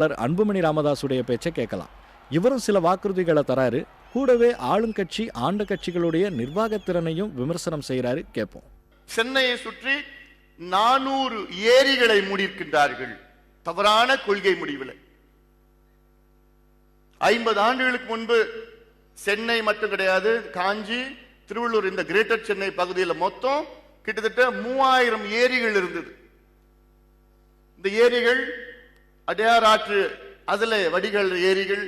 வேட்பாளர் அன்புமணி ராமதாஸுடைய பேச்சை கேட்கலாம். இவரும் சில வாக்குறுதிகளை தராரு. கூடவே ஆளுங்கட்சி ஆண்ட கட்சிகளுடைய நிர்வாகத்திறனையும் விமர்சனம் செய்யறாரு கேட்போம். சென்னையை சுற்றி நானூறு ஏரிகளை மூடியிருக்கின்றார்கள். தவறான கொள்கை முடிவில். ஐம்பது ஆண்டுகளுக்கு முன்பு சென்னை மட்டும் கிடையாது. காஞ்சி திருவள்ளூர் இந்த கிரேட்டர் சென்னை பகுதியில் மொத்தம் கிட்டத்தட்ட மூவாயிரம் ஏரிகள் இருந்தது. இந்த ஏரிகள் அடையார் ஆற்று அதுல வடிகள் ஏரிகள்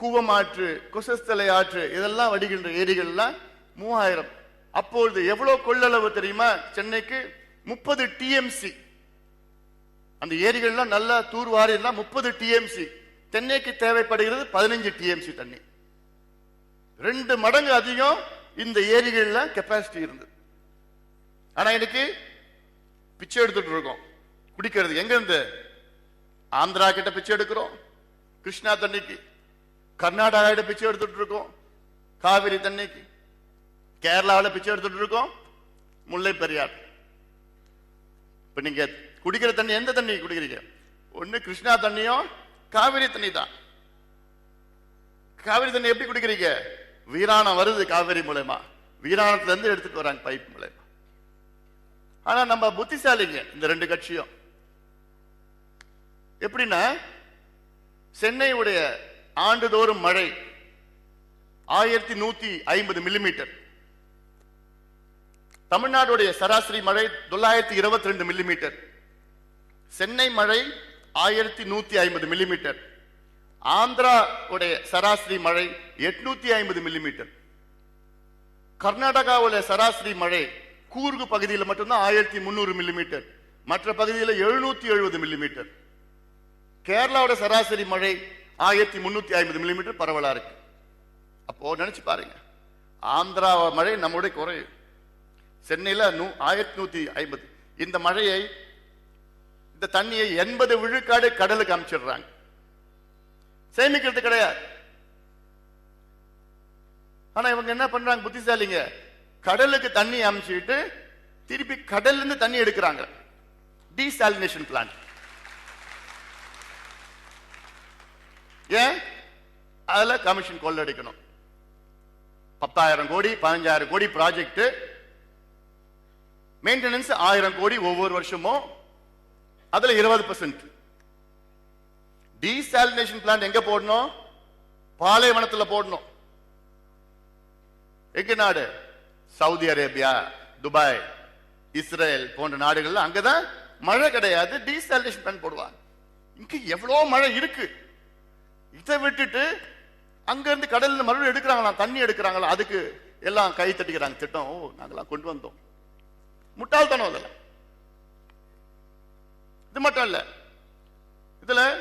கூவம் ஆற்று குசஸ்தலை ஆற்று இதெல்லாம் வடிகின்ற ஏரிகள்லாம் மூவாயிரம். அப்பொழுது எவ்வளவு கொள்ளளவு தெரியுமா? சென்னைக்கு முப்பது டிஎம்சி அந்த ஏரிகள்லாம் நல்லா தூர்வாரியெல்லாம் முப்பது டிஎம்சி சென்னைக்கு தேவைப்படுகிறது பதினஞ்சு டிஎம்சி தண்ணி. ரெண்டு மடங்கு அதிகம் இந்த ஏரிகள்ல கெப்பாசிட்டி இருந்தது. ஆனா இன்னைக்கு பிச்சை எடுத்துட்டு இருக்கோம். குடிக்கிறது எங்க இருந்து ஆந்திரா கிட்ட பிச்சை எடுக்கிறோம். கிருஷ்ணா தண்ணிக்கு. கர்நாடகா கிட்ட பிச்சை எடுத்துட்டு இருக்கோம். காவிரி தண்ணிக்கு. கேரளாவில் பிச்சை எடுத்துட்டு இருக்கோம். முல்லை பெரியார். இப்ப நீங்க குடிக்கிற தண்ணி எந்த தண்ணி குடிக்கிறீங்க? ஒண்ணு கிருஷ்ணா தண்ணியோ காவிரி தண்ணி தான். காவிரி தண்ணி எப்படி குடிக்கிறீங்க? வீராணம் வருது காவிரி மூலயமா. வீராணத்துல இருந்து எடுத்துட்டு வராங்க பைப் மூலயமா. ஆனா நம்ம புத்திசாலிங்க இந்த ரெண்டு கட்சியும். எப்படின்னா சென்னையுடைய ஆண்டுதோறும் மழை ஆயிரத்தி நூத்தி ஐம்பது மில்லிமீட்டர் தமிழ்நாடுடைய சராசரி மழை தொள்ளாயிரத்தி இருபத்தி ரெண்டு மில்லிமீட்டர் சென்னை மழை ஆயிரத்தி நூத்தி ஐம்பது மில்லிமீட்டர் ஆந்திரா உடைய சராசரி மழை எட்நூத்தி ஐம்பது மில்லிமீட்டர் கர்நாடகாவுடைய சராசரி மழை கூர்கு பகுதியில் மட்டும்தான் ஆயிரத்தி முன்னூறு மில்லிமீட்டர் மற்ற பகுதியில் எழுநூத்தி எழுபது மில்லிமீட்டர் கேரளாவோட சராசரி மழை ஆயிரத்தி முன்னூத்தி ஐம்பது மில்லிமீட்டர் பரவலா இருக்கு. அப்போ நினைச்சு பாருங்க. ஆந்திரா மழை நம்முடைய குறையும். சென்னையில நூ ஆயிரத்தி நூத்தி ஐம்பது. இந்த மழையை இந்த தண்ணியை எண்பது விழுக்காடு கடலுக்கு அமைச்சிடுறாங்க. சேமிக்கிறது கிடையாது. ஆனா இவங்க என்ன பண்றாங்க புத்திசாலிங்க? கடலுக்கு தண்ணி அமைச்சுட்டு திருப்பி கடல்ல இருந்து தண்ணி எடுக்கிறாங்க. டீசாலினேஷன் பிளான்ட் ஏன்? அதுல கமிஷன் கொள்ளடிக்கணும் பத்தாயிரம் கோடி பதினஞ்சாயிரம் கோடி ப்ராஜெக்ட் மெயின்டெனன்ஸ் ஆயிரம் கோடி ஒவ்வொரு வருஷமும். அதுல இருபது பர்சன்ட் டீசாலினேஷன் பிளான்ட் எங்க போடணும்? பாலைவனத்துல போடணும். எங்க நாடு? சவுதி அரேபியா துபாய் இஸ்ரேல் போன்ற நாடுகள்ல அங்கதான் மழை கிடையாது டீசாலினேஷன் பிளான் போடுவாங்க. இங்க எவ்வளவு மழை இருக்கு. இதை விட்டுட்டு அங்க இருந்து கடல்ல மறுபடியும் எடுக்கிறாங்களாம் தண்ணி எடுக்கிறாங்களா அதுக்கு எல்லாம் கை தட்டிக்கிறாங்க. திட்டம் ஓ நாங்கெல்லாம் கொண்டு வந்தோம். முட்டாள்தனம் அதில். இது மட்டும் இல்ல. இதுல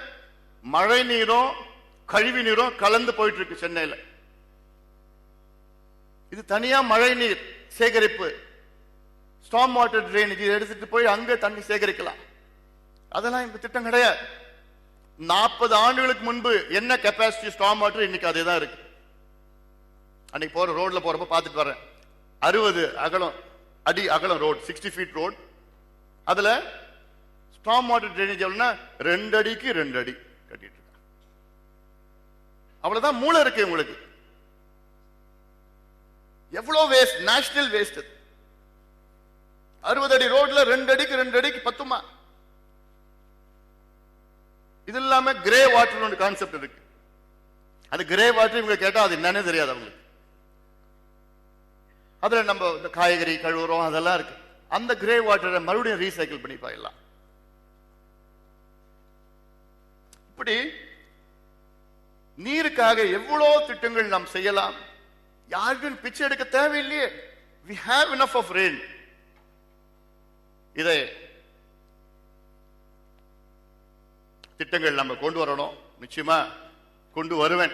மழை நீரும் கழிவு நீரும் கலந்து போயிட்டு இருக்கு சென்னையில. இது தனியா மழை நீர் சேகரிப்பு. ஸ்டாம் வாட்டர் ட்ரைனேஜ் எடுத்துட்டு போய் அங்க தண்ணி சேகரிக்கலாம். அதெல்லாம் இந்த திட்டம் கிடையாது. நாற்பது ஆண்டுகளுக்கு முன்பு என்ன கெப்பாசிட்டி ஸ்டாம் வாட்டர் இன்னைக்கு அதே தான் இருக்கு. அன்னைக்கு போற ரோட்ல போறப்ப பார்த்துட்டு வரேன். அறுபது அகலம் அடி அகலம் ரோட் சிக்ஸ்டி ஃபீட் ரோட் அதுல ஸ்டாம் வாட்டர் ட்ரைனேஜ் எவ்வளோன்னா ரெண்டு அடிக்கு ரெண்டு அடி கட்டிட்டு இருக்காங்க. அவ்வளவுதான் மூளை இருக்கு உங்களுக்கு. எவ்வளவு வேஸ்ட் நேஷனல் வேஸ்ட் அறுபது அடி ரோட்ல ரெண்டு அடிக்கு ரெண்டு அடிக்கு பத்துமா? இது இல்லாம கிரே வாட்டர் ஒரு கான்செப்ட் இருக்கு. அது கிரே வாட்டர் இவங்க கேட்டா அது என்னன்னே தெரியாது அவங்களுக்கு. அதுல நம்ம இந்த காய்கறி கழுவுறோம் அதெல்லாம் இருக்கு. அந்த கிரே வாட்டரை மறுபடியும் ரீசைக்கிள் பண்ணி போயிடலாம். இப்படி நீருக்காக எவ்வளோ திட்டங்கள் நாம் செய்யலாம்? யாருக்கும் பிச்சை எடுக்க தேவையில்லையே. We have enough of rain இதை திட்டங்கள் நம்ம கொண்டு வரணும். நிச்சயமா கொண்டு வருவேன்.